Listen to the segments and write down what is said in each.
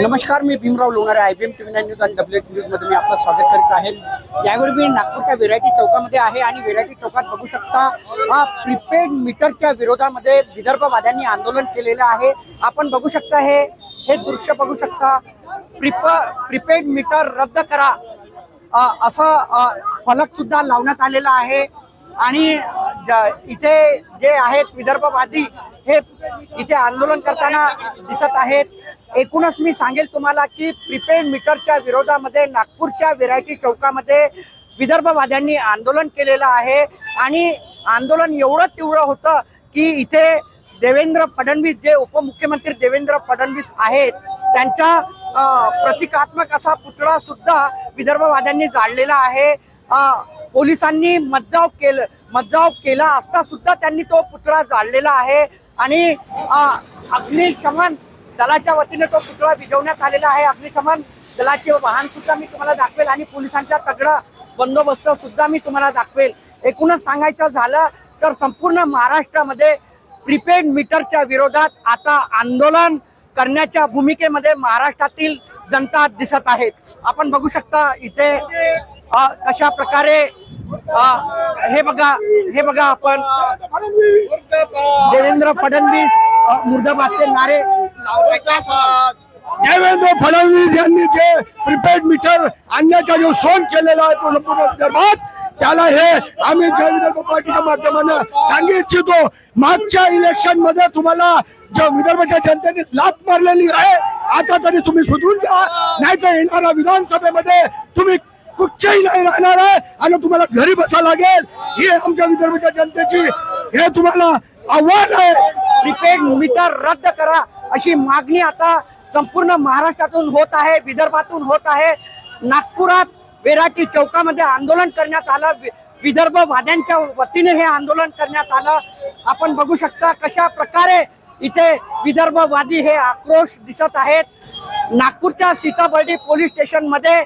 नमस्कार मी Bhimrao Lonare I B M T V nine news आणि W H न्यूजमध्ये मी आपलं स्वागत करीत आहे. यावेळी मी नागपूरच्या व्हेरायटी चौकामध्ये आहे आणि व्हेरायटी चौकात बघू शकता हा प्रीपेड मीटरच्या विरोधामध्ये विदर्भवाद्यांनी आंदोलन केलेलं आहे. आपण बघू शकता हे हे दृश्य बघू शकता. प्रिप प्रीपेड मीटर रद्द करा. असं फलक सुद्धा लावण्यात आलेला आहे. आणि ज- इथे जे आहेत विदर्भवादी हे इथे आंदोलन करताना दिसत आहेत. एकूणच मी सांगेल तुम्हाला की प्रीपेड मीटरच्या विरोधामध्ये नागपूरच्या व्हेरायटी चौकामध्ये विदर्भवाद्यांनी आंदोलन केलेलं आहे. आणि आंदोलन एवढं तीव्र होतं की इथे देवेंद्र फडणवीस जे उपमुख्यमंत्री देवेंद्र फडणवीस आहेत त्यांचा प्रतिकात्मक असा पुतळा सुद्धा विदर्भवाद्यांनी जाळलेला आहे. पोलिसांनी मज्जाव केलं मज्जाव केला असता सुद्धा त्यांनी तो पुतळा जाळलेला आहे. आणि अग्निशमन दलाच्या वतीने तो पुतळा भिजवण्यात आलेला आहे. अग्निशमन दलाचे वाहन सुद्धा मी तुम्हाला दाखवेल आणि पोलिसांचा तगडा बंदोबस्त सुद्धा मी तुम्हाला दाखवेल. एकूणच सांगायचं झालं तर संपूर्ण महाराष्ट्रामध्ये प्रीपेड मीटरच्या विरोधात आता आंदोलन करण्याच्या भूमिकेमध्ये महाराष्ट्रातील जनता दिसत आहे. आपण बघू शकता इथे कशा प्रकारे हे बघा हे बघा आपण. देवेंद्र फडणवीस मुर्दाबादचे नारे देवेंद्र फडणवीस यांनी जे प्रीपेड मीटर आणण्याचा जो सोन केलेला आहे पूर्ण विदर्भात त्याला हे आम्ही जय विदर्भ पार्टीच्या माध्यमानं सांगू इच्छितो. मागच्या इलेक्शनमध्ये तुम्हाला जो विदर्भाच्या जनतेने लात मारलेली आहे आता तरी तुम्ही सुधरून घ्या नाही तर येणाऱ्या विधानसभेमध्ये तुम्ही कुठच्याही नाही राहणार आहे आणि तुम्हाला घरी बसा लागेल. ही आमच्या विदर्भाच्या जनतेची हे तुम्हाला आव्हान आहे. प्रीपेड मीटर रद्द करा. अशी मागणी आता संपूर्ण महाराष्ट्रातून होत आहे विदर्भातून होत आहे. नागपुरात वेराटी चौकामध्ये आंदोलन करण्यात आलं विदर्भ विदर्भवाद्यांच्या वतीने हे आंदोलन करण्यात आलं. आपण बघू शकता कशा प्रकारे इथे विदर्भवादी हे आक्रोश दिसत आहेत. नागपूरच्या सीताबर्डी पोलीस स्टेशनमध्ये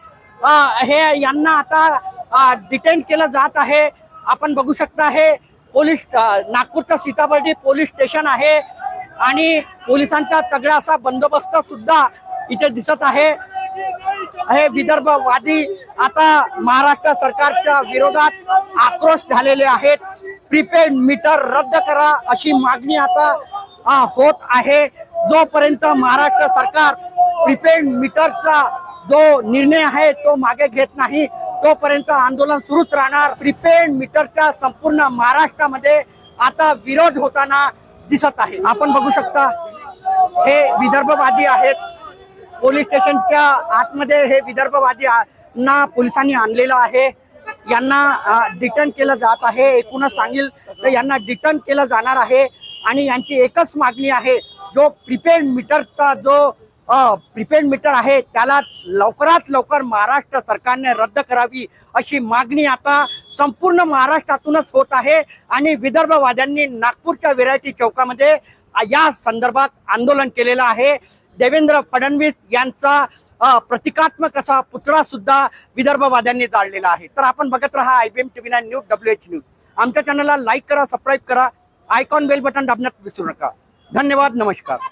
हे यांना आता डिटेन केलं जात आहे. आपण बघू शकता हे पोलीस नागपूरचं सीताबर्डी पोलीस स्टेशन आहे. आणि पोलिसांचा तगडा असा बंदोबस्त सुद्धा इथे दिसत आहे. हे विदर्भवादी आता महाराष्ट्र सरकारच्या विरोधात आक्रोश झालेले आहेत. प्रीपेड मीटर रद्द करा अशी मागणी आता होत आहे. जोपर्यंत महाराष्ट्र सरकार प्रीपेड मीटरचा जो निर्णय आहे तो मागे घेत नाही तोपर्यंत आंदोलन सुरूच राहणार. प्रीपेड मीटरच्या संपूर्ण महाराष्ट्रामध्ये आता विरोध होताना दिसत आहे. आपण बघू शकता हे विदर्भवादी आहेत. पोलीस स्टेशनच्या आतमध्ये हे विदर्भवादी ना पोलिसांनी आणलेलं आहे. यांना डिटर्न केलं जात आहे. एकूणच सांगेल तर यांना डिटर्न केलं जाणार आहे. आणि यांची एकच मागणी आहे जो प्रिपेड मीटरचा जो प्रिपेड मीटर आहे त्याला लवकरात लवकर महाराष्ट्र सरकारने रद्द करावी अशी मागणी आता संपूर्ण महाराष्ट्रातूनच होत आहे. आणि विदर्भवाद्यांनी नागपूरच्या विरायटी चौकामध्ये या संदर्भात आंदोलन केलेलं आहे. देवेंद्र फडणवीस यांचा प्रतिकात्मक असा पुतळा सुद्धा विदर्भवाद्यांनी जाळलेला आहे. तर आपण बघत राहा I B M TV nine news W H news. आमच्या चॅनलला लाईक करा सबस्क्राईब करा. आयकॉन बेल बटन दाबण्यात विसरू नका. धन्यवाद नमस्कार.